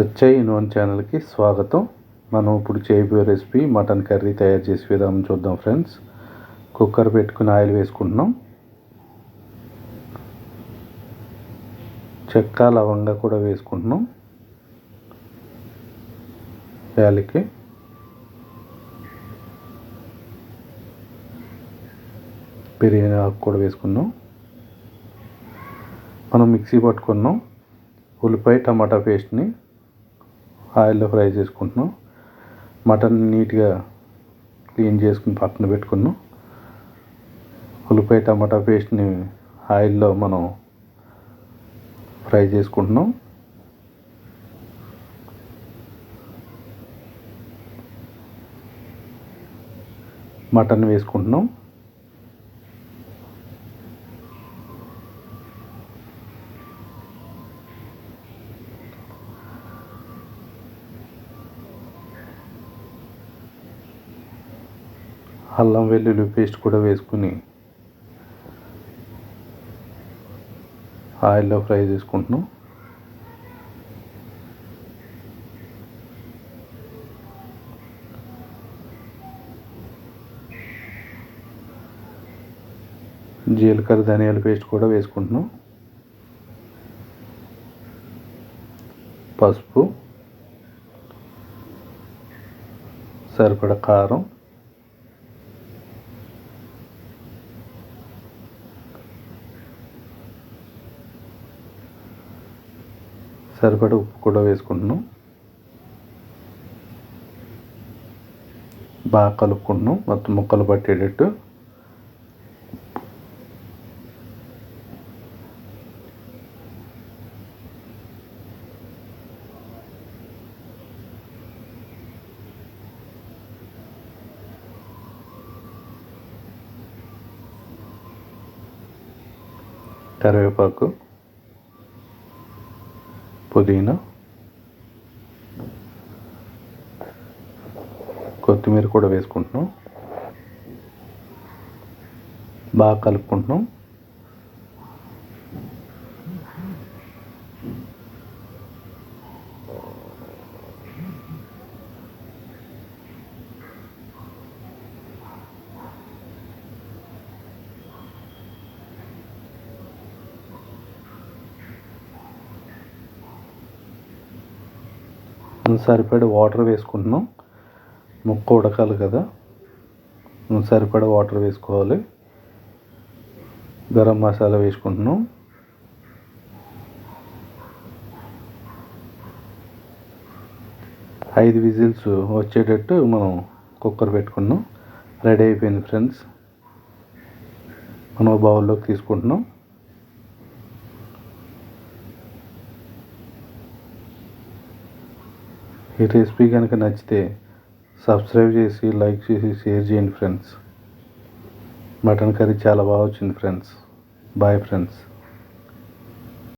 సచ్చై ఇన్వన్ ఛానల్కి స్వాగతం. మనం ఇప్పుడు చేయబోయే రెసిపీ మటన్ కర్రీ తయారు చేసే విధానం చూద్దాం ఫ్రెండ్స్. కుక్కర్ పెట్టుకుని ఆయిల్ వేసుకుంటున్నాం. చెక్క లవంగా కూడా వేసుకుంటున్నాం. యాలకి. బిర్యానీ ఆకు కూడా వేసుకున్నాం మనం మిక్సీ పట్టుకున్నాం. ఉల్లిపాయ టమాటా పేస్ట్ని ఆయిల్లో ఫ్రై చేసుకుంటున్నాం. మటన్ నీట్గా క్లీన్ చేసుకుని పక్కన పెట్టుకున్నాం. ఉల్లిపాయ టమాటా పేస్ట్ని ఆయిల్లో మనం ఫ్రై చేసుకుంటున్నాం. మటన్ వేసుకుంటున్నాం. అల్లం వెల్లుల్లి పేస్ట్ కూడా వేసుకుని ఆయిల్లో ఫ్రై చేసుకుంటున్నాం. జీలకర్ర ధనియాల పేస్ట్ కూడా వేసుకుంటున్నాం. పసుపు సరిపడ కారం సరిపడ ఉప్పు కూడా వేసుకుంటున్నాం. బాగా కలుపుకుంటున్నాం. మొత్తం ముక్కలు పట్టేటట్టు. కరివేపాకు. పుదీనా కొత్తిమీర కూడా వేసుకుంటున్నాం. బాగా కలుపుకుంటున్నాం. సరిపడే వాటర్ వేసుకుంటున్నాం. ముక్క ఉడకాలి కదా. సరిపడే వాటర్ వేసుకోవాలి. గరం మసాలా వేసుకుంటున్నాం. ఐదు విజిల్స్ వచ్చేటట్టు మనం కుక్కర్ పెట్టుకున్నాం. రెడీ అయిపోయింది ఫ్రెండ్స్. మనం బౌల్లోకి తీసుకుంటున్నాం. ఈ రెసిపీ కనుక నచ్చితే సబ్స్క్రైబ్ చేసి లైక్ చేసి షేర్ చేయండి ఫ్రెండ్స్. మటన్ కర్రీ చాలా బాగా వచ్చింది ఫ్రెండ్స్. Bye friends.